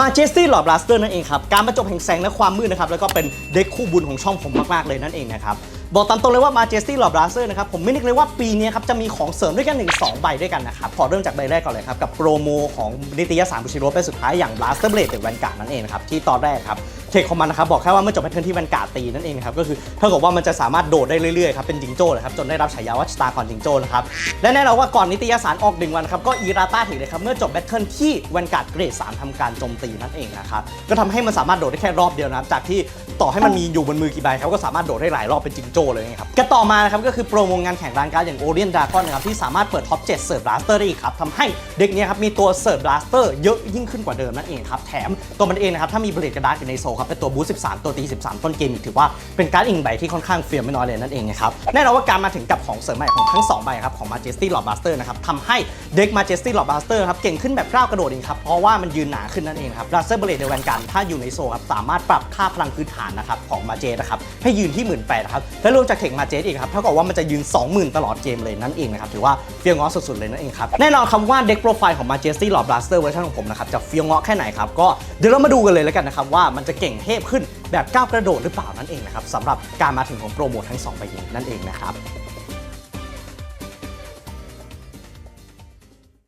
มาเจสตี้หลอดบลัสเตอร์นั่นเองครับ การประจบแห่งแสงและความมืดนะครับ แล้วก็เป็นเด็กคู่บุญของช่องผมมากๆเลยนั่นเองนะครับ บอกตามตรงเลยว่ามาเจสตี้หลอดบลัสเตอร์นะครับ ผมไม่นึกเลยว่าปีนี้ครับ จะมีของเสริมด้วยกันถึง2ใบด้วยกันนะครับ ขอเริ่มจากใบแรกก่อนเลยครับ กับโปรโมของนิตยสารบุชิโร่เป็นสุดท้ายอย่างบลัสเตอร์เบลดเดอะแวนการ์ดนั่นเองนะครับที่ตอนแรกครับ เทคของมันนะครับบอกแค่ว่าเมื่อจบแพทเทิร์นที่แวนการ์ดตีนั่นเองนะครับก็คือเท่ากับว่ามันจะสามารถโดดได้เรื่อยๆครับเป็นจิงโจ้เลยครับจนได้รับฉายาว่าสตาร์คอนจิงโจ้นะครับและแน่นอนว่าก่อนนิตยสารออกหนึ่งวันครับก็อีราต้าถึงเลยครับเมื่อจบแบทเทิลที่แวนการ์ดเกรด3ทำการโจมตีนั่นเองนะครับก็ทำให้มันสามารถโดดได้แค่รอบเดียวนะครับจากที่ต่อให้มันมีอยู่บนมือกี่ใบครับก็สามารถโดดได้หลายรอบเป็นจิงโจ้เลยนะครับก็ต่อมานะครับก็คือโปรโมงานแข่งรานการ์ดอย่างโอเรียนดากอนนะครับที่สามารถเปิดท็อป7เสิร์ฟบลัสเตอร์ได้อีกครับทำให้เด็กนี้ครับมีตัวเสิร์ฟบลัสเตอร์เยอะยิ่งขึ้นกว่าเดิมนั่นเองครับแถมตัวมันเองนะครับถ้ามีเบลดกระดาษอยู่ในโซครับาเป็นตัวบูสต์13 ตัวตี 13 ต้นเกมถือว่าเป็นการ์ดอิงใบที่ค่อนข้างเฟียมไม่น้อยเลยนั่นเองนะครับแน่นอนว่าการมาถึงกับของเสริมใหม่ของทั้งสองใบครับของ Majesty Lord Blaster นะครับทำให้เด็ก Majesty Lord Blaster ครับเก่งขึ้นแบบก้าวกระโดดเองครับเพราะว่ามันยืนหนาขึ้นนั่นเองครับ Blaster Blade ในแวนการถ้าอยู่ในโซครับสามารถปรับค่าพลังพื้นฐานนะครับของ m a j e นะครับให้ยืนที่ 1 8 0 0 0ครับและรวมจากเทค m a j e อีกครับเท่ากับว่ามันจะยืน 20,000 ตลอดเกมเลยนั่นเองนะครับถือว่าเฟี้ยวง้อสุดๆเลยนั่นเองครับแน่นอนคำว่าเด็กโปรไฟล์ของ Majesty Lord Blaster เวอร์ชันของผมนะครับจะเฟี้ยวง้อแค่ไหนครับก็เดี๋ยวเรามาดูกันเลยแล้วกันนะครับว่ามันจะเก่งเทพขึ้นแบบก้าวกระโดดหรือเปล่านั่นเองนะครับสำหรับการมาถึงของโปรโมททั้งสองใบนี้นั่นเองนะครับ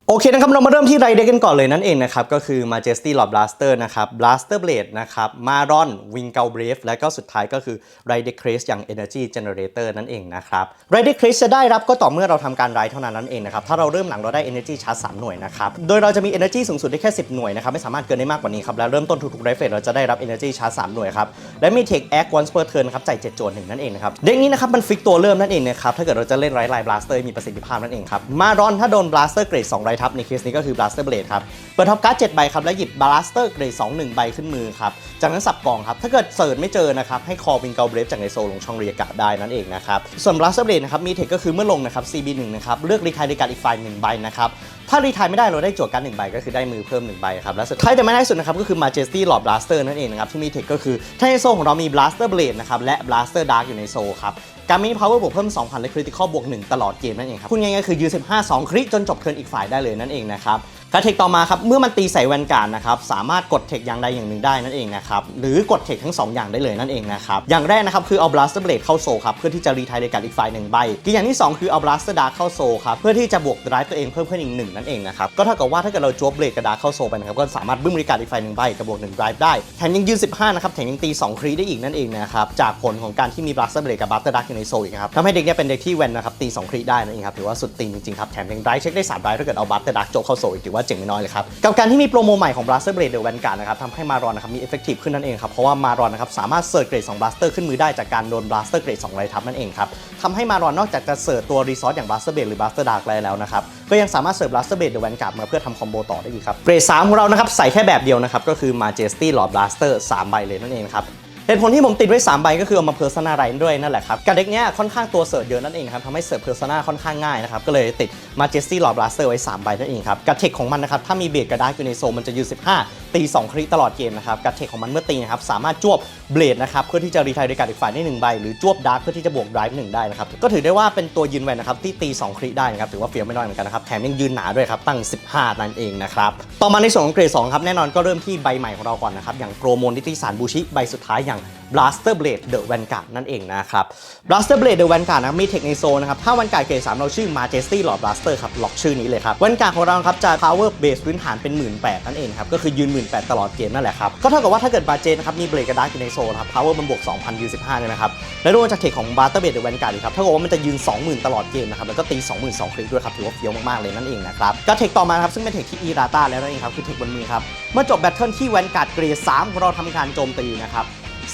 โอเคนะครับเรามาเริ่มที่ไรเด็กกันก่อนเลยนั่นเองนะครับ ก็คือ Majesty Lord Blaster นะครับ Blaster Blade นะครับ Maron Wing g a l Brave และก็สุดท้ายก็คือ r i d e c r a s e อย่าง Energy Generator นั่นเองนะครับ r i d e c r a s e จะได้รับก็ต่อเมื่อเราทำการไรเท่านั้นนั่นเองนะครับ ถ้าเราเริ่มหลังเราได้ Energy Charge 3หน่วยนะครับ โดยเราจะมี Energy สูงสุดได้แค่ 10 หน่วยนะครับ ไม่สามารถเกินได้มากกว่านี้ครับ และเริ่มต้นทุกๆไรเฟสเราจะได้รับ Energy Charge 3หน่วยครับ และมี Take Act Once per turn ครับจ่าย7โจหนึ่งนั่นเองนะครับเด็กนี้นะครับมันฟิกตัวเริ่มนั่นเองนะครับถ้าเกิดเราจะเล่นไรไลน์ Blaster มีประสิทธิภาพนั่นเองครับ Maron ถ้าโดน Blaster เกรด2ไรทับในเคสนี้ก็คือ Blaster Blade ครับ เปิดท็อปการ์ด7ใบครับ แล้วหยิบ Blaster เกรด2 1 ใบขึ้นมือครับ จากนั้นสับกล่องครับ ถ้าเกิดเสิร์ชไม่เจอนะครับ ให้คอวิงเกลเบรฟจากในโซลงช่องเรียกะได้นั่นเองนะครับ ส่วน Blaster Blade นะครับ มีเทคก็คือเมื่อลงนะครับ CB1 นะครับ เลือกรีคายในการอีกฝ่ายหนึ่งใบนะครับ ถ้ารีทายไม่ได้เราได้จั่วการดหนึ่งใบก็คือได้มือเพิ่มหนึ่งใบครับและสุดท้ายแต่ไม่ได้สุดนะครับก็คือ Majesty Lord Blaster นั่นเองนะครับที่มีเทคก็คือถ้าในโซของเรามี Blaster Blade นะครับและ Blaster Dark อยู่ในโซครับการมี power บวกเพิ่ม 2,000 และ critical บวก 1 ตลอดเกมนั่นเองครับพูดง่ายๆคือยืน15 2 คริจนจบเทิร์นอีกฝ่ายได้เลยนั่นเองนะครับ การเทคต่อมาครับเมื่อมันตีใส่แวนการ์ดนะครับสามารถกดเทคอย่างใดอย่างหนึ่งได้นั่นเองนะครับหรือกดเทคทั้ง 2 อย่างได้เลยนั่นเองนะครับอย่างแรกนะครับคือเอา blaster blade เข้าโซครับเพื่อที่จะรีไทายในการอีกฝ่ายหนึ่งใบอีกอย่างที่ 2 คือเอา blaster dark เข้าโซครับเพื่อที่จะบวก drive ตัวเองเพิ่มขึ้นอีกหนึ่งนั่นเองนะครับก็เท่ากับว่าถ้าเกิดเราจวบ blade กับ dark เข้าโซไปนะครับก็สามารถบึ้มรีการดอีกฝ่ายหนึ่งใบกับบวกหนึ่ง drive ได้แถมยังยืน15นะครับแถมยังตี2ครีได้อีกนั่นเองนะครับจากผลของการที่มี blaster blade กับ blaster dark อยู่ในโซอีกครับทำให้เด็กเนี้เป็นเด็กที่แวนนะครับตี2ครีได้นั่นเองครับถือว่าสุดตีจริงๆครับแถมยัง drive เช็คได้3 drive ถ้าเกิดเอา blaster dark โจเข้าโซอีกถือว่าเจ๋งไม่น้อยเลยครับ กับการที่มีโปรโมใหม่ของ blaster blade เดอะแวนการ์ดนะครับทำให้มารอนนะครับมี effective ขึ้นนั่นเองครับ เพราะว่ามารอนนะครับสามารถเสิร์ชเกรด2 blaster ขึ้นมือได้จากการโดน blaster เกรด2ไรทับนั่นเองครับทำให้มารอนนอกจากจะเสิร์ชตัว resource อย่าง blaster blade หรือ blaster dark ได้แล้วนะครับก็ยังสามารถเสิร์ฟ blaster blade เดอะแวนการ์ดมาเพื่อทำคอมโบต่อได้อีกครับเกรด3ของเรานะครับใส่แค่แบบเดียวนะครับก็คือ majesty lord blaster 3ใบเลยนั่นเองครับ เหตุผลที่ผมติดไว้3ใบก็คือเอามาเพอร์ซนาไรด้วยนั่นแหละครับกับเด็กเนี้ยค่อนข้างตัวเสิร์ฟเยอะนั่นเองครับทำให้เสิร์ฟเพอร์ซนาค่อนข้างง่ายนะครับก็เลยติดมาเจสตี้หลอดบลัสเตอร์ไว้3ใบนั่นเองครับกับเทคของมันนะครับถ้ามีเบรดกระดาษอยู่ในโซมันจะยืน15 ตี 2 คริตลอดเกมนะครับกับเทคของมันเมื่อตีนะครับสามารถจวบเบรดนะครับเพื่อที่จะรีไทายด้วยการอีกฝ่ายได้1ใบหรือจวบดาร์กเพื่อที่จะบวกไดรฟ์หนึ่งได้นะครับก็ถือได้ว่าเป็นตัวยืนแวนนะครับที่ตี 2 คริได้นะครับถือว่าเฟี้ยวไม่น้อยเหมือนกันนะครับแถมยังยืนหนาด้วยครับตั้ง 15 นั่นเองนะครับต่อมาในส่วนของเกรด2ครับแน่นอนก็เริ่มที่ใบใหม่ของเราก่อนนะครับอย่างโปรโมนิติสารบูชิใบสุดท้ายอย่างง Blaster Blade The Vanguard นั่นเองนะครับ Blaster Blade The Vanguard นะมีเทคในโซนนะครับ ถ้า Vanguard เกรด3เราชื่อ Majesty Lord Blaster ครับ ล็อกชื่อนี้เลยครับ Vanguard ของเราครับ จะ Power Base พื้นฐานเป็น 18,000นั่นเองครับ ก็คือยืน 18,000ตลอดเกมนั่นแหละครับ ก็เท่ากับว่าถ้าเกิดบาเจนะครับ มีเบรกกระดาษอยู่ในโซนครับ Power มันบวก2,000ยืน15เนี่ยนะครับ และรวมจากเทคของ Blaster Blade The Vanguard ครับเท่ากับว่ามันจะยืน 20,000 ตลอดเกมนะครับ แล้วก็ตี22,000คลิกด้วยครับถือว่าเฟี้ยวมากๆเลยนั่นเองนะครับก็เทคต่อมาครับซึ่งเป็นเทคที่อีราตาแล้วนั่นเองครับคือเทคบนมือครับเมื่อจบแบทเทิลที่ Vanguard เกรด3ของเราทำการโจมตีนะครับ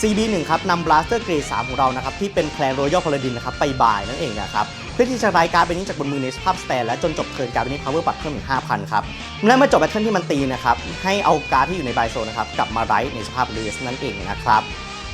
CB1 ครับนำ Blaster Grade 3 ของเรานะครับที่เป็นแคลน Royal Paladin นะครับไปบายนั่นเองนะครับเพื่อที่จะรายการเป็นนี้จากบนมือในสภาพสแตนและจนจบเทิร์นการเป็นนี้ Power ปัดเพิ่มอีก5,000 ครับและเมื่อจบแบทเทิลที่มันตีนะครับให้เอาการ์ดที่อยู่ในบายโซนนะครับกลับมาไรท์ในสภาพเลสนั่นเองนะครับ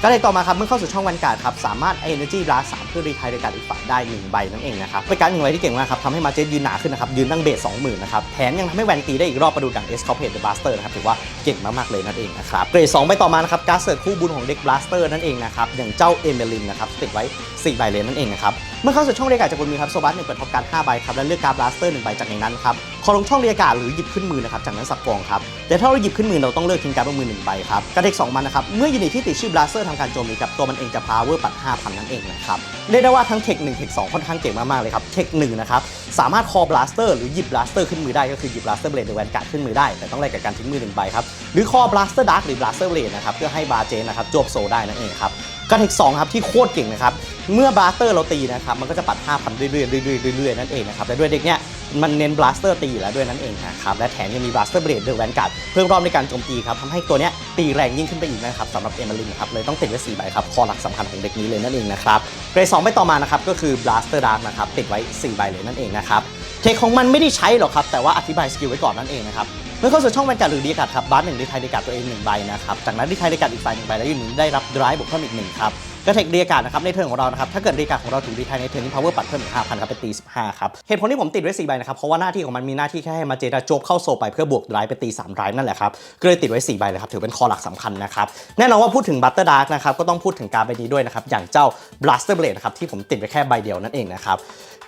ก็เลยต่อมาครับเมื่อเข้าสู่ช่องวันการ์ดครับสามารถ Energy Blast 3เพื่อรีไทายในการดอีกฝ่ายได้1ใบนั่นเองนะครับเป็นการดหนึ่งใบที่เก่งมากครับทำให้มาเจยืนหนาขึ้นนะครับยืนตั้งเบส20,000นะครับแถมยังทำให้แวนตีได้อีกรอบประดูดัง e s c o p a t e the Blaster นะครับถือว่าเก่งมากๆเลยนั่นเองนะครับเกรด2ใบต่อมานะครับการ์ดเสิร์ฟคู่บุญของเด็ก Blaster นั่นเองนะครับอย่างเจ้าเอเมลินนะครับติดไว้4ใบเลยนั่นเองนะครับเมื่อเข้าสู่ช่องเรียกการดจากบนมือครับโซบัสหนึ่งเปิดท็อปการ์ด5ใบครับและเลือกการ์ด Blaster 1ใบจากในนั้นครับ อลงช่องเรียการ์ดหรือหยิบขึ้นมือนะครับจากนั้นสับกองครับแต่ถ้าเราหยิบขึ้นมือเราต้องเลือกทิ้งการ์ดบนมือหนึ่งใบครับกระเทคสองมันนะครับเมื่อยูนิตที่ติดชื่อบลาสเตอร์ทำการโจมตีกับตัวมันเองจะพาวเวอร์ปัด5,000นั่นเองนะครับเรียกได้ว่าทั้งเทค1เทค2ค่อนข้างเก่งมากๆเลยครับเทค1นะครับสามารถคอบลาสเตอร์หรือหยิบบลาสเตอร์ขึ้นมือได้ก็คือหยิบบลาสเตอร์เบลดหรือแวนการ์ดขึ้นมือได้แต่ต้องแลกกับการทิ้งมือหนึ่งใบครับหรือคอบลาสเตอร์ดาร์กหรือบลาสเตอร์เบลดนะครับเพื่อให้บาเจนนะครับจบโซได้นั่นเองครับกระเทค2ครับที่โคตรเก่งนะครับเมื่อบลาสเตอร์เราตีนะครับมันก็จะปัด5,000เรื่อยๆเรื่อยๆเรื่อยๆนั่นเองนะครับและด้วยเด็กเนี้ย มันเน้นบลาสเตอร์ตีแล้วด้วยนั่นเองนะครับและแถมยังมีบลาสเตอร์เบลดหรือแวนการ์ดเพิ่มรอบในการโจมตีครับทำให้ตัวเนี้ยตีแรงยิ่งขึ้นไปอีกนะครับสำหรับเอมิลินครับเลยต้องติดไว้4ใบครับคอหลักสำคัญของเด็กนี้เลยนั่นเองนะครับเกรด2ไปต่อมานะครับก็คือบลาสเตอร์ดาร์กนะครับติดไว้4ใบเลยนั่นเองนะครับเทคของมันไม่ได้ใช้หรอกครับแต่ว่าอธิบายสกิลไว้ก่อนนั่นเองนะครับเมื่อเข้าสู่ช่องแวนการ์ดหรือดีการ์ดครับบัสหนึ่งดีไทยดีการ์ดตัวเองหนึ่งใบนะครับจากนั้นดีไทยดีการ์ดอีกฝ่ายหนึ่งใบแล้วยูนิตได้รับดรายบวกเพิ่มอีกหนึ่งครับ ก็เทคเรียการ์ดนะครับในเทิร์นของเรานะครับถ้าเกิดเรียการ์ดของเราถูกดีไทายในเทิร์นนี้ power ปัดเพิ่มอีก5,000ครับเป็นตี15ครับเหตุผลที่ผมติดไว้4ใบนะครับเพราะว่าหน้าที่ของมันมีหน้าที่แค่ให้มาเจดาโจบเข้าโซไปเพื่อบวกดรายไปตี3ดรายนั่นแหละครับก็เลยติดไว้4ใบเลยครับถือเป็นคอหลักสำคัญนะครับแน่นอนว่าพูดถึงบัตเตอร์ดาร์กนะครับก็ต้องพูดถึงการ์ดใบนี้ด้วยนะครับอย่างเจ้า blaster blade นะครับที่ผมติดไว้แค่ใบเดียวนั่นเองนะครับ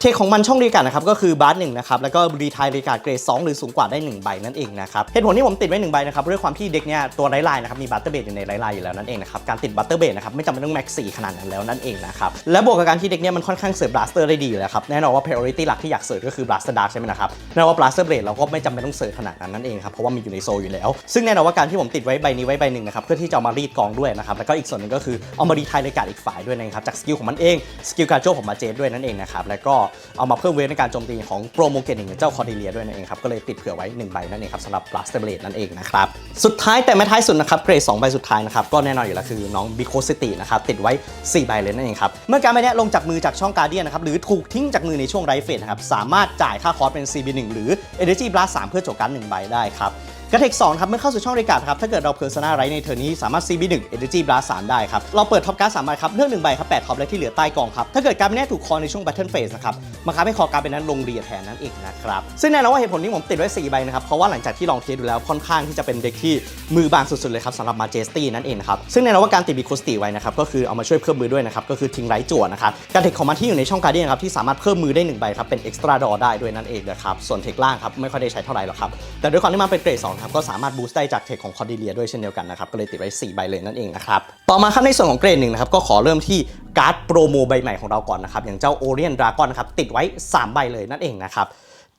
เทคของมันช่องรีการนะครับก็คือบาร์หนึ่งนะครับแล้วก็รีทายรีการเกรด2หรือสูงกว่าได้ 1 ใบนั่นเองนะครับเหตุผลที่ผมติดไว้1ใบนะครับด้วยความที่เด็กเนี้ยตัวไร้ลายนะครับมีบัตเตอร์เบดอยู่ในไร้ลายอยู่แล้วนั่นเองนะครับการติดบัตเตอร์เบดนะครับไม่จำเป็นต้องแม็กซี่ขนาดนั้นแล้วนั่นเองนะครับและบวกกับการที่เด็กเนี้ยมันค่อนข้างเสิร์ฟบลัสเตอร์ได้ดีอยู่แล้วครับแน่นอนว่า priority หลักที่อยากเสิร์ฟก็คือบลัสเตอร์ดาร์ใช่ไหมนะครับแน่นอนว่าบลัสเตอร์เบรดเราก็ไม่จำเป็นต้องเสิร์ฟขนาดนั้นนั่นเองครับเพราะว่ามีอยู่ในโซอยู่แล้ว ซึ่งแน่นอนว่าการที่ผมติดไว้ใบนี้ไว้ใบหนึ่งนะครับเพื่อที่จะมารีดกองด้วยนะครับแล้วก็อีกส่วนหนึ่งก็คือเอามารีทายรีการอีกฝ่ายด้วยนะครับจากสกิลของมันเองสกิลการโจของมาเจดด้วยนั่นเองนะครับแล้วก็เอามาเพิ่มเวทในการโจมตีของโปรโมเกนอย่งเจ้าคอร์ดิเลียด้วยนั่นเองครับก็เลยติดเผื่อไว้1ใบนั่นเองครับสำหรับ Blaster Blade นั่นเองนะครับสุดท้ายแต่ไม่ท้ายสุดนะครับเกรด2ใบสุดท้ายนะครับก็แน่นอนอยู่แล้วคือน้อง b i c o c i t y นะครับติดไว้4ใบเลยนั่นเองครับเมื่อการใบนี้ลงจากมือจากช่องการเดียนนะครับหรือถูกทิ้งจากมือในช่วงไรเฟสนะครับสามารถจ่ายค่าคอร์สเป็น CB1 หรือ Energy Blast 3 เพื่อโจกการ1ใบได้ครับ กระเทค2ครับเมื่อเข้าสู่ช่องรายการครับถ้าเกิดเราเพอร์ซนาไรในเทอร์นี้สามารถ CB1 Energy Blast 3ได้ครับเราเปิดท็อปการ์ด3ใบครับเลือก1ใบครับ8ท็อปและที่เหลือใต้กองครับถ้าเกิดการ์ดไม่แน่ถูกคอในช่วง Battle Phase นะครับมาครับให้คอการเป็นนั้นลงเรียแทนนั่นเองนะครับซึ่งแน่นอนว่าเหตุผลที่ผมติดไว้4ใบนะครับเพราะว่าหลังจากที่ลองเทสดูแล้วค่อนข้างที่จะเป็นเด็กที่มือบางสุดๆเลยครับสำหรับ Majesty นั่นเองครับซึ่งแน่นอนว่าการติดบิโคสตีไว้นะครับก็คือเอามาช่วยเพิ่มมือด้วยนะครับก็คือทิ้งไร้จั่วนะครับการเทคของมันที่อยู่ในช่องการ์เดียนครับที่สามารถเพิ่มมือได้1ใบครับเป็น extra draw ได้ด้วยนั่นเองนะครับส่วนเทคล่างครับไม่ค่อยได้ใช้เท่าไหร่หรอกครับแต่ด้วยความที่มันเป็นเกรด2ครับก็สามารถบูสต์ได้จากเทคของคอร์ดิเลียด้วยเช่นเดียวกันนะครับก็เลยติดไว้ 4 ใบเลยนั่นเองนะครับต่อมาครับในส่วนของเกรดหนึ่งนะครับก็ขอเริ่มที่การ์ดโปรโมใบใหม่ของเราก่อนนะครับอย่างเจ้าโอเรียนดราก้อนนะครับติดไว้ 3 ใบเลยนั่นเองนะครับ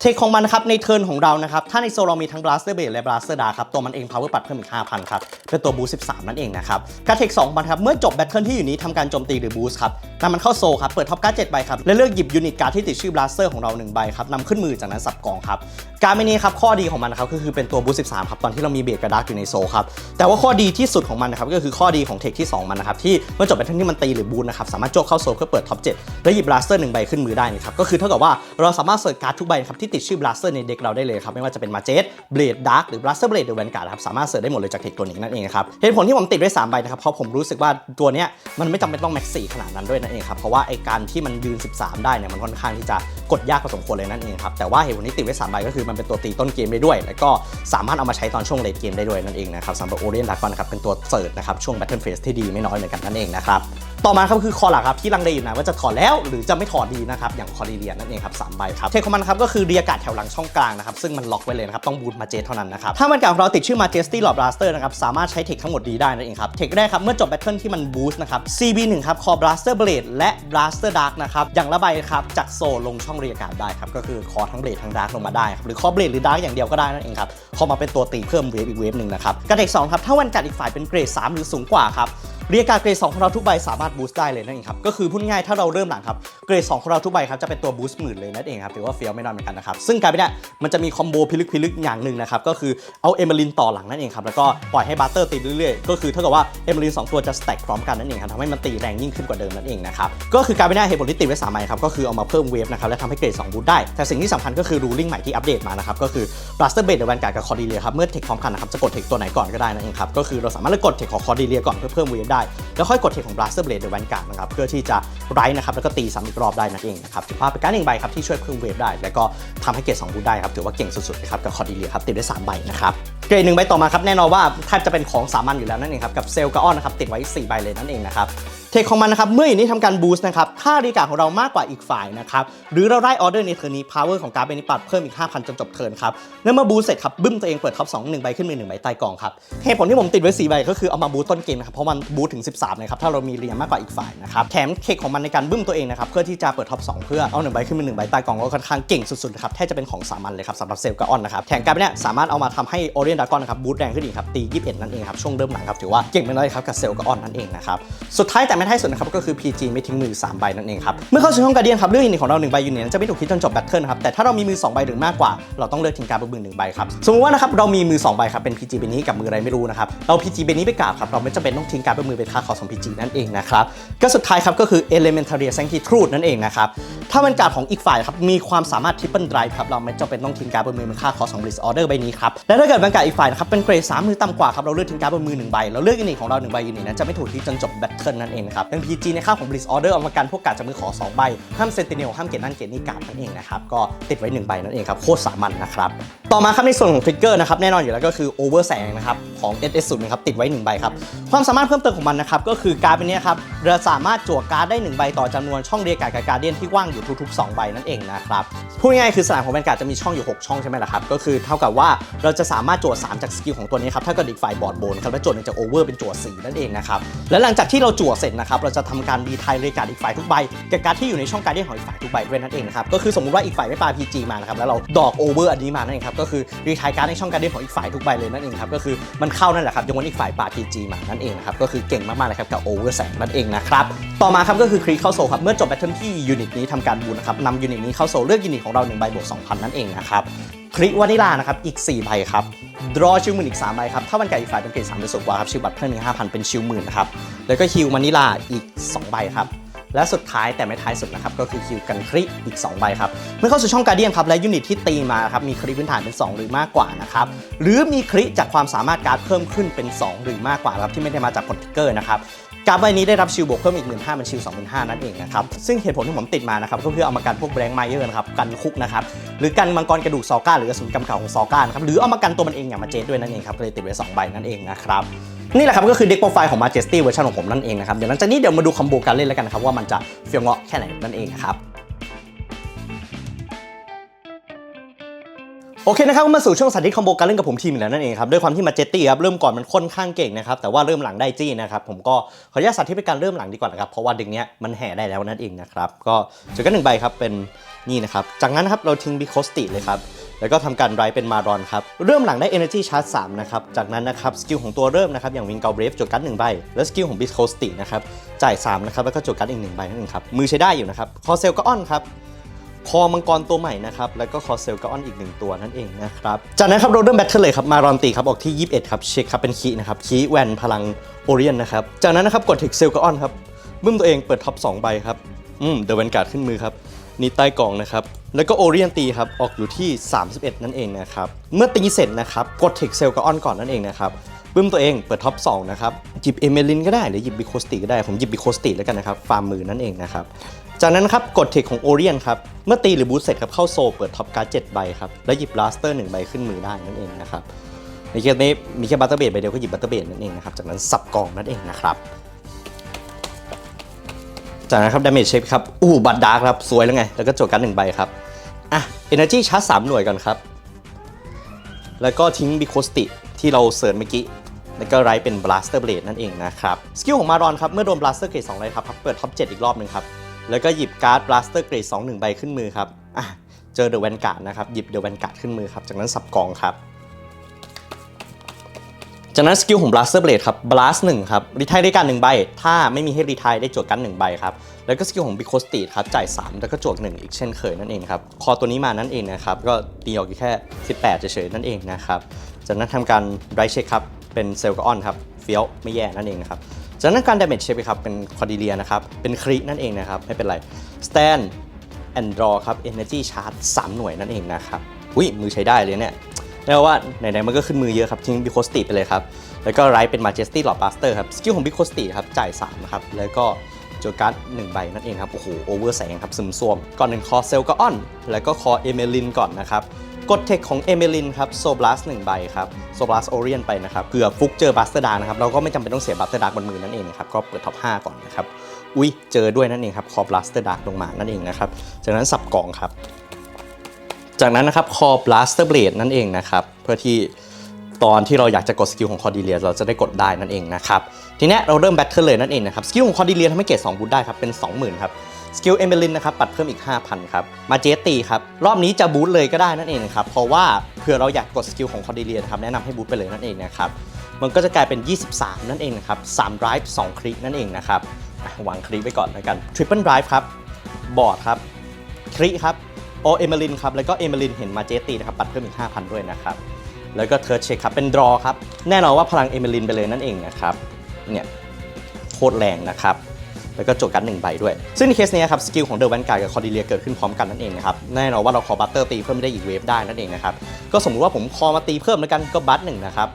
เทคของมันนะครับในเทิร์นของเรานะครับถ้าในโซลเรามีทั้ง Blaster Blade และ Blaster Dart ครับตัวมันเอง Power ปัดเพิ่มอีก 5,000 ครับเป็นตัว Boost 13 นั่นเองนะครับการเทค2มันครับเมื่อจบแบทเทิลที่อยู่นี้ทำการโจมตีหรือ Boost ครับนำมันเข้าโซครับเปิดท็อปการ์ด7ใบครับและเลือกหยิบยูนิตการ์ดที่ติดชื่อ Blaster ของเรา1ใบครับนำขึ้นมือจากนั้นสับกองครับการไม่นี้ครับข้อดีของมันนะครับก็คือเป็นตัว Boost 13 ครับตอนที่เรามีเบรกกระดาร์กอยู่ในโซครับแต่ว่าข้อดีที่สุดของมันนะครับก็คือข้อดีของเทคที่สองมันนะครับที่เมื่อจบแบทเทิลที่มันตีหรือบูนนะครับสามารถโจกเข้าโซเพื่อเปิดท็อป7แล้วหยิบ Blaster 1ใบขึ้นมือได้นะครับก็คือเท่ากับว่าเราสามารถเสิร์ชการ์ดทุกใบครับที่ติดชื่อ Blaster ในเด็กเราได้เลยครับไม่ว่าจะเป็นมาเจสเบลดดาร์กหรือ Blaster Blade หรือแวนการ์ดครับสามารถเสิร์ชได้หมดเลยจากเทคตัวนี้นั่นเองครับเหตุผลที่ผมติดไว้3ใบนะครับเพราะผมรู้สึกว่าตัวเนี้ยมันไม่จำเป็นต้องแม็กซี่ขนาดนั้นด้วยนั่นเองครับเพราะว่าไอการที่มันยืน 13 ได้เนี่ยมันค่อนข้างที่จะกดยากพอสมควรเลยนั่นเองครับแต่ว่าเหตุผลที่ติดไว้3ใบก็คือมันเป็นตัวตีต้นเกมได้ด้วย แล้วก็สามารถเอามาใช้ตอนช่วงเลดเกมได้ด้วยนั่นเองนะครับสำหรับโอเรียนดากอนครับเป็นตัวเสิร์ชนะครับช่วง Battle Phase ที่ดีไม่น้อยเหมือนกันนั่นเองนะครับต่อมาครับคือคอหลักครับที่ลังเลอยู่นะว่าจะถอดแล้วหรือจะไม่ถอดดีนะครับอย่างคอรีเลียนนั่นเองครับสามใบครับเทคของมันครับก็คือเรียกาดแถวหลังช่องกลางนะครับซึ่งมันล็อกไว้เลยนะครับต้องบูทมาเจเท่านั้นนะครับถ้ามันกาของเราติดชื่อมาเจสตี้หลอดบลาสเตอร์นะครับสามารถใช้เทคทั้งหมดดีได้นั่นเองครับเทคแรกครับเมื่อจบแบทเทิลที่มันบูสต์นะครับ CB1 ครับคอบลาสเตอร์เบลดและบลาสเตอร์ดาร์กนะครับอย่างละใบครับจากโซลงช่องเรียกาดได้ครับก็คือคอทั้งเบลดทั้งดาร์กลงมาได้ครับหรือคอเบลดหรือดาร์กอย่างเดียวก็ได้นั่นเองครับคอมาเป็นตัวตีเพิ่มเวฟอีกเวฟหนึ่งนะครับกระเทคสองครับถ้าวันกัดอีกฝ่ายเป็นเกรด3หรือสูงกว่าครับ เรียกการเกรด2ของเราทุกใบสามารถบูสต์ได้เลยนั่นเองครับ ก็คือพูดง่ายๆถ้าเราเริ่มหลังครับ เกรด2ของเราทุกใบครับจะเป็นตัวบูสต์หมื่นเลยนั่นเองครับถือว่าเฟี้ยวไม่น้อยเหมือนกันนะครับ ซึ่งการไปเนี่ยมันจะมีคอมโบพิลึกพิลึกอย่างหนึ่งนะครับ ก็คือเอาเอเมลินต่อหลังนั่นเองครับ แล้วก็ปล่อยให้บัตเตอร์ตีเรื่อยๆ ก็คือเท่ากับว่าเอเมลินสองตัวจะสแต็กพร้อมกันนั่นเองครับทำให้มันตีแรงยิ่งขึ้นกว่าเดิมนั่นเองนะครับ ก็คือการไปเนี่ยเหตุผลที่ติดไว้สามใบครับ ก็คือเอามาเพิ่มเวฟนะครับและทำให้เกรด2บูสต์ได้ แต่สิ่งที่สำคัญก็คือรูลิ่งใหม่ที่อัปเดตมานะครับ ก็คือ Blaster Blade เดอะแวนการ์ดกับคอร์ดิเลียครับ เมื่อเทคพร้อมกันนะครับจะกดเทคตัวไหนก่อนก็ได้นั่นเองครับ ก็คือเราสามารถเลือกกดเทคของคอร์ดิเลียก่อนเพื่อเพิ่มเวฟได้ แล้วค่อยกดเทคของ Blaster Blade เดอะแวนการ์ดนะครับเพื่อที่จะไรนะครับแล้วก็ตีซ้ำอีกรอบได้นั่นเองนะครับถือว่าเป็นการหนึ่งใบครับที่ช่วยเพิ่มเวฟได้ แล้วก็ทำให้เกรด2บูได้ครับถือว่าเก่งสุดๆนะครับกับคอร์ดิเลียครับติดได้สามใบนะครับเกรดหนึ่งใบต่อมาครับแน่นอนว่าแทบจะเป็นของสามัญอยู่แล้วนั่นเองครับกับเซลกาออนนะครับติดไว้สี่ใบเลยนั่นเองนะครับเทคของมันนะครับ เมื่ออย่างนี้ทำการบูสต์นะครับถ้ารีการของเรามากกว่าอีกฝ่ายนะครับ หรือเราได้ออเดอร์ในเทิร์นนี้ power ของการ์ดใบนี้ปัดเพิ่มอีก 5,000 จนจบเทิร์นครับเมื่อมาบูสต์เสร็จครับบึ้มตัวเองเปิดท็อป2 1ใบขึ้นมือ1ใบใต้กองครับเหตุผลที่ผมติดไว้4ใบก็คือเอามาบูสต์ต้นเกมนะครับเพราะมันบูสต์ถึง 13เลยครับถ้าเรามีเรียงมากกว่าอีกฝ่ายนะครับแถมเทคของมันในการบึ้มตัวเองนะครับเพื่อที่จะเปิดท็อป2เพื่อเอา1ใบขึ้นมือ1ใบใต้กองก็ค่อนข้างเก่งสุดๆนะครับแทบจะเป็นของสามัญเลยครับสำหรับเซลกาออนนะครับแถมการ์ดเนี่ยสามารถเอามาทำให้โอเรียนดากอนนะครับบูสต์แรงขึ้นอีกครับตี21นั่นเองครับช่วงเริ่มหลังครับถือว่าเก่งไม่น้อยครับกับเซลกาออนนั่นเองนะครับสุดท้ายแต่ไม่ท้ายสุดนะครับก็คือ PG ไม่ทิ้งมือ 3 ใบนั่นเองครับ เมื่อเข้าสู่ห้องการเดียนครับเลือกยูนิตของเรา1ใบยูนิตนั้นจะไม่ถูกคิดจนจบแบทเทิลครับแต่ถ้าเรามีมือ 2 ใบหรือมากกว่า เราต้องเลือกทิ้งการ์ดบนมือหนึ่งใบครับสมมติว่านะครับเรามีมือ 2 ใบครับเป็น PG เบนี้กับมืออะไรไม่รู้นะครับเรา PG เบนี้ไปกราบครับเราไม่จำเป็นต้องทิ้งการ์ดบนมือเป็นค่าคอของ PG นั่นเองนะครับก็สุดท้ายครับก็คือ Elementaria Sanctity Truth นั่นเองนะครับถ้าเป็นการ์ดของอีกฝ่ายครับมีความสามารถ Triple Drive ครับเราไม่จำเป็นต้องทิ้งการ์ดบนมือเป็นค่าคอของ Blitz Order ใบนี้ครับและถ้าเกิดเป็นการ์ดอีกฝ่ายนะครับเป็นเกรด3มือต่ำกว่าครับเราเลือกทิ้งการ์ดบนมือหนึ่งใบเราเลือกยูนิตของเราหนึ่งใบยูนิตนั้นจะไม่ถูกทิ้งจนจบแบทเทิลนั่นเองครับเป็น PG ในค่าของ Blitz Order เอามากันพวกกาดจากมือขอสองใบ ห้ามเซนติเนลห้ามเกตนั่นเกตนี่กาดนั่นเองนะครับ ก็ติดไว้ 1 ใบนั่นเองครับ โคตรสามัญนนะครับ ต่อมาครับในส่วนของทริกเกอร์นะครับแน่นอนอยู่แล้วก็คือโอเวอร์แสงนะครับของ SS 0นะครับติดไว้ 1 ใบครับความสามารถเพิ่มเติมของมันนะครับก็คือการเป็นนี้ครับเราสามารถจั่วการ์ดได้ 1 ใบต่อจำนวนช่องเรียกการ์ดกับการเดียนที่ว่างอยู่ทุกๆ 2 ใบนั่นเองนะครับพูดง่ายๆคือสนามของแวนการ์ดจะมีช่องอยู่ 6 ช่องใช่ไหมล่ะครับก็คือเท่ากับว่าเราจะสามารถจั่ว3จากสกิลของตัวนี้ครับถ้าเกิดอีกฝ่ายบอร์ดโบนครับแล้วจั่วหนึ่งจากโอเวอร์เป็นจั่ว4นั่นเองนะครับและหลังจากที่เราจั่วเสร็จนะครับเราจะทำการรีไทายเรียการ์ดอีกฝ่ายทุกใบกับการ์ดที่อยู่ในช่องการเดียนของอีกฝ่ายทุกใบด้วยนั่นเองนะครับก็คือสมมติว่าอีกฝ่ายไม่ปา PG มานะครับแล้วเราดอกโอเวอร์อันนี้มานั่นเองครับก็คือรีไทายการ์ดในช่องการเดียนของอีกฝ่ายทุกใบเลยนั่นเองครับก็คือมันเข้านั่นแหละครับยกเว้นอีกฝ่ายปา PG มานั่นเองนะครับก็คือเก่งมากๆเลยครับกับโอเวอร์แสงนั่นเองนะครับต่อมาครับก็คือครีเข้าโซครับเมื่อจบแบทเทิลที่ยูนิตนี้ทำการบูนนะครับนำยูนิตนี้เข้าโซเลือกยูนิตของเรา1ใบบวก2,000นั่นเองนะครับ คริวานิลานะครับอีก 4 ใบครับดรอชิลหมื่นอีก3ใบครับถ้ามันไก่อีกฝ่ายเป็นเกรด3เป็นสูงกว่าครับชิลบัตรเพิ่มอีก5,000เป็นชิลหมื่นนะครับแล้วก็ฮิวมานิลาอีก 2 ใบครับและสุดท้ายแต่ไม่ท้ายสุดนะครับก็คือคิวกันคริอีก 2 ใบครับเมื่อเข้าสู่ช่องการเดียนครับและยูนิตที่ตีมาครับมีคริพื้นฐานเป็น 2 หรือมากกว่านะครับหรือมีคริจากความสามารถการเพิ่มขึ้นเป็น 2 หรือมากกว่าครับที่ไม่ได้มาจากผลทิกเกอร์นะครับ การดใบนี้ได้รับชิลบวกเพิ่มอีก 1 5 0 0เป็นชิล2 5 0 0นั่นเองนะครับ ซึ่งเหตุผลที่ผมติดมานะครับก็เพื่อเอามากันพวกแบงค์ไมเยอร์นะครับ กันคุกนะครับ หรือกันมังกรกระดูกซอก้าหรือกระสุนกำเก่าของซอก้านะครับ หรือเอามากันตัวมันเองอย่างมาเจดด้วยนั่นเองครับก็เลยติดไว้2ใบนั่นเองนะครับนี่แหละครับก็คือเด็กโปรไฟล์ของ Majesty เวอร์ชันของผมนั่นเองนะครับเดี๋ยวหลังจากนี้เดี๋ยวมาดูคอมโบการเล่นแล้วกันนะครับว่ามันจะเฟี้ยวเงาะแค่ไหนนั่นเองครับ โอเคนะครับก็มาสู่ช่วงสาธิตคอมโบการเล่นกับผมทีมอีกแล้วนั่นเองครับด้วยความที่มาเจตตี้ครับเริ่มก่อนมันค่อนข้างเก่งนะครับแต่ว่าเริ่มหลังได้จี้นะครับผมก็ขออนุญาตสาธิตเป็นการเริ่มหลังดีกว่านะครับเพราะว่าเด็กเนี้ยมันแห่ได้แล้วนั่นเองนะครับก็เจอกันหนึ่งใบครับเป็นนี่นะครับจากนั้นนะครับเราทิ้งบิโคสติเลยครับแล้วก็ทำการไรเป็นมารอนครับเริ่มหลังได้ Energy Charge 3นะครับจากนั้นนะครับสกิลของตัวเริ่มนะครับอย่างวิงเกาเบรฟจดการ์ดหนึ่งใบแล้วสกิลของบิโคสตินะครับจ่าย3นะครับแล้วก็จดการ์ดอีกหนึ่งใบนั่นเองครับมือใช้ได้อยู่นะครับคอเซลก็ออนครับ คอมังกรตัวใหม่นะครับ แล้วก็คอเซลก็ออนอีกหนึ่งตัวนั่นเองนะครับ จากนั้นครับเราเริ่มแบทเทิลเลยครับ มารอนตีครับ ออกที่ 21 ครับเช็คครับเป็นคีนะครับคีแวนพลังโอเรียนนะครับ จากนั้นนะครับกดเทคเซลก็ออนครับบึ้มตัวเองเปิดท็อป2ใบครับอืมเดอะแวนการ์ดขึ้นมือครับนี่ใต้กล่องนะครับแล้วก็โอเรียนตีครับออกอยู่ที่ 31 นั่นเองนะครับเมื่อตีเสร็จนะครับกดเทคเซลก็ออนก่อนนั่นเองนะครับบึ้มตัวเองเปิดท็อป2นะครับหยิบเอเมลินก็ได้หรือหยิบบิโคสติก็ได้ผมหยิบบิโคสติแล้วกันนะครับฟาร์มมือนั่นเองนะครับ จากนั้นครับกดเทคของโอเรียนครับ เมื่อตีหรือบูสเสร็จครับเข้าโซเปิดท็อปการ์ด7ใบครับ แล้วหยิบลาสเตอร์1ใบขึ้นมือได้นั่นเองนะครับในเคสนี้มีแค่บัตเตอร์เบดใบเดียวก็หยิบบัตเตอร์เบดนั่นเองนะครับจากนั้นสับกองนั่นเองนะครับจากนั้นครับดาเมจเช็ครับอู้บัตดาร์ครับสวยแล้วไง แล้วก็โจการหนึ่งใบครับอะ Energy ชาร์จ3หน่วยก่อนครับ แล้วก็ทิ้งบิโคสติที่เราเสิร์ชเมื่อกี้แล้วก็ไรเป็น Blaster Blade นั่นเองนะครับ สกิลของมารอนครับ เมื่อโดน Blaster Grade 2เลยครับ เปิดท็อป7อีกรอบหนึ่งครับ แล้วก็หยิบการ์ด Blaster Grade 2 1 ใบขึ้นมือครับอะเจอเดอะแวนการ์ดนะครับ หยิบเดอะแวนการ์ดขึ้นมือครับ จากนั้นสับกองครับ จากนั้นสกิลของ Blaster Blade ครับ Blast 1ครับรีไทายได้การ1ใบ ถ้าไม่มีให้รีไทายได้โจทย์กัน1ใบครับ แล้วก็สกิลของ b i c o s t i ครับจ่าย 3 แล้วก็โจทย์1อีกเช่นเคยนั่นเองครับ คอตัวนี้มานั่นเองนะครับ ก็ตีออกอยู่แค่ 18เฉยๆนั่นเองนะครับ จากนั้นทำการไรเช็คครับ เป็นเซลกออนครับ เฟี้ยวไม่แย่นั่นเองนะครับจากนั้นการ damage check ครับเป็นคอดีเลียนะครับเป็นครินั่นเองนะครับไม่เป็นไร stand and draw ครับ energy charge 3 หน่วยนั่นเองนะครับอุ้ยมือใช้ได้เลยเนี่ยเรียกว่าไหนๆมันก็ขึ้นมือเยอะครับทิ้งบิโคสติไปเลยครับ แล้วก็ไรเป็น Majesty Lord Blaster ครับ สกิลของบิโคสติครับ จ่าย3ครับ แล้วก็โจการ์ด1ใบนั่นเองครับ โอ้โห โอเวอร์แสงครับซึมซ่วม ก่อนหนึ่งคอเซลก็ออน แล้วก็คอเอเมลินก่อนนะครับ กดเทคของเอเมลินครับโซบลัสหนึ่งใบครับโซบลัสโอเรียนไปนะครับเผื่อฟุกเจอบัสเตอร์ดานะครับเราก็ไม่จำเป็นต้องเสียบัสเตอร์ดาบนมือนั่นเองนะครับก็เปิดท็อป5ก่อนนะครับอุ้ยเจอด้วยนั่นเองครับคอบัสเตอร์ดาลงมานั่นเองนะครับจากนั้นสับกล่องครับ จากนั้นนะครับคอบลัสเตอร์เบลดนั่นเองนะครับเพื่อที่ตอนที่เราอยากจะกดสกิลของคอร์ดิเลียเราจะได้กดได้นั่นเองนะครับทีนี้เราเริ่มแบทเทิลเลยนั่นเองนะครับสกิลของคอร์ดิเลียทำให้เกรด2บูทได้ครับเป็น 20,000ครับ สกิลเอเมลินนะครับปัดเพิ่มอีก 5,000 ครับ มาเจตีครับ รอบนี้จะบูทเลยก็ได้นั่นเองครับ เพราะว่าเผื่อเราอยากกดสกิลของคอร์ดิเลียนครับแนะนำให้บูทไปเลยนั่นเองนะครับ มันก็จะกลายเป็น 23 นั่นเองนะครับ3 drive 2คลิกนั่นเองนะครับวางคลิกไว้ก่อนแล้วกัน triple drive ครับบอร์ดครับคลิกครับโอเอเมลินครับแล้วก็เอเมลินเห็นมาเจตีนะครับปัดเพิ่มอีก 5,000 ด้วยนะครับแล้วก็เทิร์ดเช็คครับเป็นดรอครับแน่นอนว่าพลังเอเมลินไปเลยนั่นเองนะครับเนี่ยโคตรแรงนะครับ แล้วก็โจทย์กันหนึ่งใบด้วย ซึ่งในเคสเนี้ยครับสกิลของเดอะแวนการ์ดกับคอร์ดิเลียเกิดขึ้นพร้อมกันนั่นเองนะครับแน่นอนว่าเราขอบัตเตอร์ตีเพิ่มได้อีกเวฟได้นั่นเองนะครับก็สมมติว่าผมคอมาตีเพิ่มแล้วกันก็บัตหนึ่งนะครับ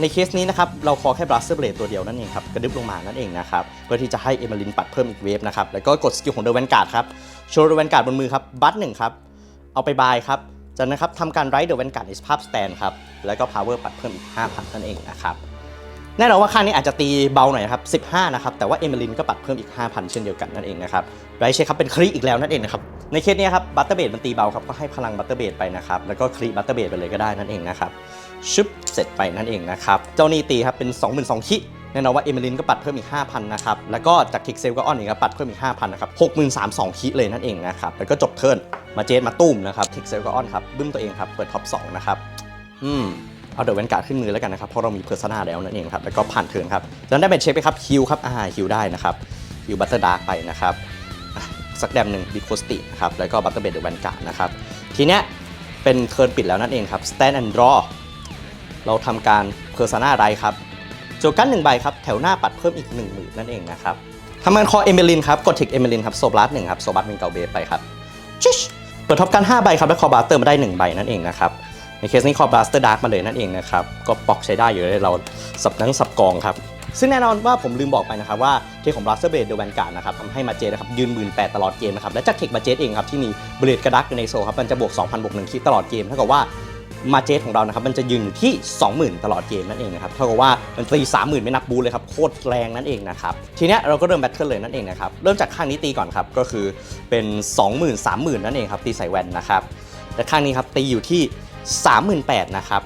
ในเคสนี้นะครับเราขอแค่บลัสเตอร์เบลดตัวเดียวนั่นเองครับกระดึบลงมานั่นเองนะครับเพื่อที่จะให้เอเมลินปัดเพิ่มอีกเวฟนะครับแล้วก็กดสกิลของเดอะแวนการ์ดครับโชว์เดอะแวนการ์ดบนมือครับบัตหนึ่งครับเอาไปบายครับจากนั้นครับทำการไรเดอะแวนการ์ดในสภาพสแตนครับแล้วก็พาวเวอร์ปัดเพิ่มอีก5,000นั่นเองนะครับ แน่นอนว่าข้างนี้อาจจะตีเบาหน่อยนะครับ 15 นะครับ แต่ว่าเอมิลินก็ปัดเพิ่มอีก 5,000 เช่นเดียวกันนั่นเองนะครับไรเชคครับเป็นครีอีกแล้วนั่นเองนะครับ ในเคสนี้ครับบัตเตอร์เบดมันตีเบาครับ ก็ให้พลังบัตเตอร์เบดไปนะครับ แล้วก็ครีบัตเตอร์เบดไปเลยก็ได้นั่นเองนะครับ ชึบเสร็จไปนั่นเองนะครับ เจ้านี่ตีครับเป็น 22,000คิแน่นอนว่าเอมิลินก็ปัดเพิ่มอีก 5,000 นะครับ แล้วก็จากคิกเซลก็ออนอีกครับปัดเพิ่มอีก 5,000 นะครับ 63,2คิเลยนั่นเองนะครับ แล้วก็จบเทิร์นมาเจนมาตุ้มนะครับคิกเซลก็ออนครับบึ้มตัวเองครับเปิดท็อป2นะครับอืม เอาเดอะแวนการ์ดขึ้นมือแล้วกันนะครับเพราะเรามีเพอร์ซนาแล้วนั่นเองครับแล้วก็ผ่านเทิร์นครับแล้วได้เป็นเช็คไปครับฮิวครับอ่าฮิวได้นะครับฮิวบัตเตอร์ดาร์กไปนะครับสักแดมหนึ่งบิโคสติครับแล้วก็บัตเตอร์เบดเดอะแวนการ์ดนะครับทีเนี้ยเป็นเทิร์นปิดแล้วนั่นเองครับ stand and draw เราทำการเพอร์ซนาไรครับโจกันหนึ่งใบครับแถวหน้าปัดเพิ่มอีก1 0,000นั่นเองนะครับทำงานคอเอเมลินครับกดเทคเอเมลินครับโซบลัสหนึ่งครับโซบัสเป็นเกาเบสไปครับชิชเปิดท็อปกัน5ใบครับแล้วคอบาสเตอร์มาได้ 1 ใบนั่นเองนะครับ ในเคสนี้คอบาสเตอร์ดาร์กมาเลยนั่นเองนะครับ ก็ปอกใช้ได้อยู่เลยเราสับนังสับกองครับ ซึ่งแน่นอนว่าผมลืมบอกไปนะครับว่าเทคของบลัสเตอร์เบดเดอะแวนการ์ดนะครับทำให้มาเจตนะครับยืนหมื่นแปดตลอดเกมนะครับและจากเทคมาเจตเองครับที่มีเบลดกระดักในโซครับมันจะบวก2,000บวก1คิดตลอดเกมเท่ากับว่ามาเจตของเรานะครับมันจะยืนอยู่ที่ 20,000 ตลอดเกมนั่นเองนะครับเท่ากับว่ามันตี30,000 ไม่นับบูเลยครับโคตรแรงนั่นเองนะครับทีเนี้ยเราก็เริ่มแบทเทิลเลยนั่นเองนะครับเริ่มจากข้างนี้ตีก่อนครับก็คือเป็น 20,000 30,000 นั่นเองครับตีใส่แวนนะครับและข้างนี้ครับตีอยู่ที่ 38,000นะครับ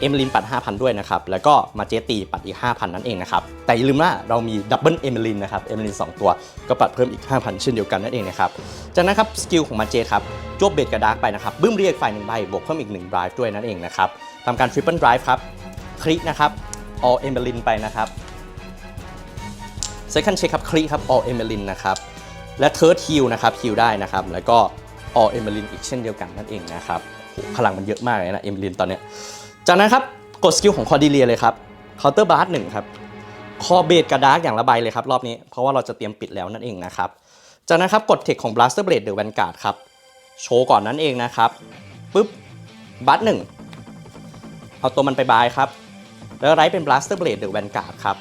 เอมลินปัด 5,000 ด้วยนะครับ แล้วก็มาเจตีปัดอีก 5,000 นั่นเองนะครับ แต่อย่าลืมว่าเรามีดับเบิลเอมลินนะครับ เอมลิน2ตัว ก็ปัดเพิ่มอีก 5,000 เช่นเดียวกันนั่นเองนะครับ จากนั้นครับสกิลของมาเจครับจวบเบดกระดาร์กไปนะครับ บึ้มเรียกฝ่ายหนึ่งใบ บวกเพิ่มอีก1 drive ด้วยนั่นเองนะครับทำการ triple drive ครับ คลิกนะครับ all เอมลินไปนะครับ second check ครับคลิกครับ all เอมลินนะครับ และ third heal นะครับ heal ได้นะครับ แล้วก็ all เอมลินอีกเช่นเดียวกันนั่นเองนะครับ พลังมันเยอะมากเลยนะเอมลินตอนเนี้ยจากนั้นครับกดสกิลของคอร์ดิเลียเลยครับเคาน์เตอร์บาร์หนึ่งครับคอเบดกระดาร์กอย่างละใบเลยครับรอบนี้เพราะว่าเราจะเตรียมปิดแล้วนั่นเองนะครับจากนั้นครับกดเทคของ Blaster Blade เดอะแวนการ์ดครับโชว์ก่อนนั่นเองนะครับปุ๊บบัตหนึ่งเอาตัวมันไปบายครับแล้วไรเป็น Blaster Blade เดอะแวนการ์ดครับ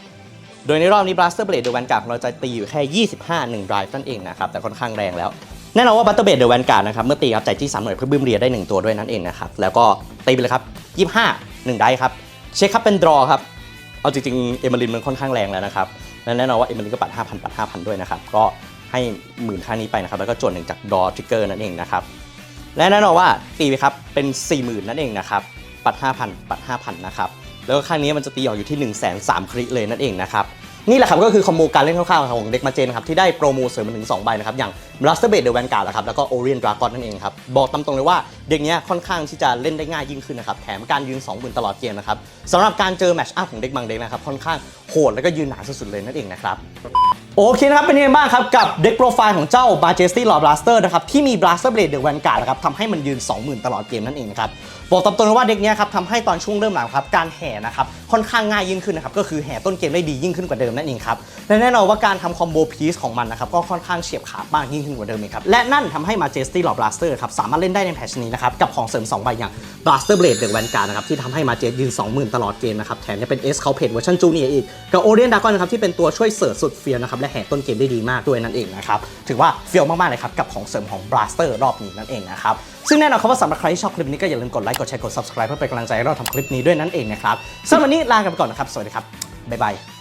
โดยในรอบนี้ Blaster Blade เดอะแวนการ์ดเราจะตีอยู่แค่ 25 1 drive นั่นเองนะครับแต่ค่อนข้างแรงแล้ว แน่นอนว่า Blaster Blade เดอะแวนการ์ดนะครับเมื่อตีครับจ่ายจี้สามหน่วยเพื่อบึ้มเรียได้ 1 ตัวด้วยนั่นเองนะครับแล้วก็ตีไปเลยครับ25 1 ได้ครับเช็คครับเป็นดรอครับเอาจริงๆเอมิลินมันค่อนข้างแรงแล้วนะครับและแน่นอนว่าเอมิลินก็ปัด5,000ปัด5,000 ด้วยนะครับก็ให้หมื่นค่านี้ไปนะครับแล้วก็จวนหนึ่งจากดรอทริกเกอร์นั่นเองนะครับและแน่นอนว่าตีไปครับเป็น 40,000 นั่นเองนะครับปัด5,000ปัด5,000นะครับแล้วก็ข้างนี้มันจะตีออกอยู่ที่1 3 0 0 0 0คริเลยนั่นเองนะครับ นี่แหละครับก็คือคอมโบการเล่นคร่าวๆของเด็กมาเจนครับที่ได้โปรโมเสริมมาถึง2ใบนะครับอย่าง Blaster b a d e The Vanguard นะครับแล้วก็ Orient Dragon นั่นเองครับบอกตามตรงเลยว่าเด็กเนี้ยค่อนข้างที่จะเล่นได้ง่ายยิ่งขึ้นนะครับแถมการยืน20,000ตลอดเกมนะครับสำหรับการเจอแมชอัพของเด็กบางเด็กนะครับค่อนข้างโหดแล้วก็ยืนหนาสุดๆเลยนั่นเองนะครับโอเคนะครับเป็นยังไงบ้างครับกับเด็กโปรไฟล์ของเจ้า Majesty Lord Blaster นะครับที่มี Blaster Blade The Vanguard นะครับทำให้มันยืน 20,000 ตลอดเกมนั่นเองนะครับบอกตามตรงว่าเด็กเนี้ยครับทำให้ตอนช่วงเริ่มหลังครับการแห่นะครับค่อนข้างง่ายยิ่งขึ้นนะครับก็คือแห่ต้นเกมได้ดียิ่งขึ้นกว่าเดิมนั่นเองครับและแน่นอนว่าการทำคอมโบพีซของมันนะครับก็ค่อนข้างเฉียบขาดมากยิ่งขึ้นกว่าเดิมครับและนั่นทำให้ Majesty Lord Blaster ครับสามารถเล่นได้ในแพชนี้นะครับกับของเสริม2ใบอย่าง Blaster Blade เดอะแวนการ์นะครับที่ทำให้ Majesty ยืน20,000 ตลอดเกมนะครับแถมยังเป็น S c o u p a t เวอร์ชันจูเนียอีกกับ Orient Dragon นะครับที่เป็นตัวช่วยเสิริมสุดเฟียวนะครับและแห่ต้นเกมได้ดีมากด้วยนั่นเองนะครับถือว่าเฟียวมากๆเลยครับกับของเสริมของ Blaster รอบนี้นั่นเองนะครับซึ่งแน่นอนครับว่าสำหรับใครที่ชอบคลิปนี้ก็อย่าลืมกดไลค์กดแชร์กด subscribe เพื่อเป็นกำลังใจให้เราทำคลิปนี้ด้วยนั่นเองนะครับสำหรับวันนี้ลากันไปก่อนนะครับ สวัสดีครับบ๊ายบาย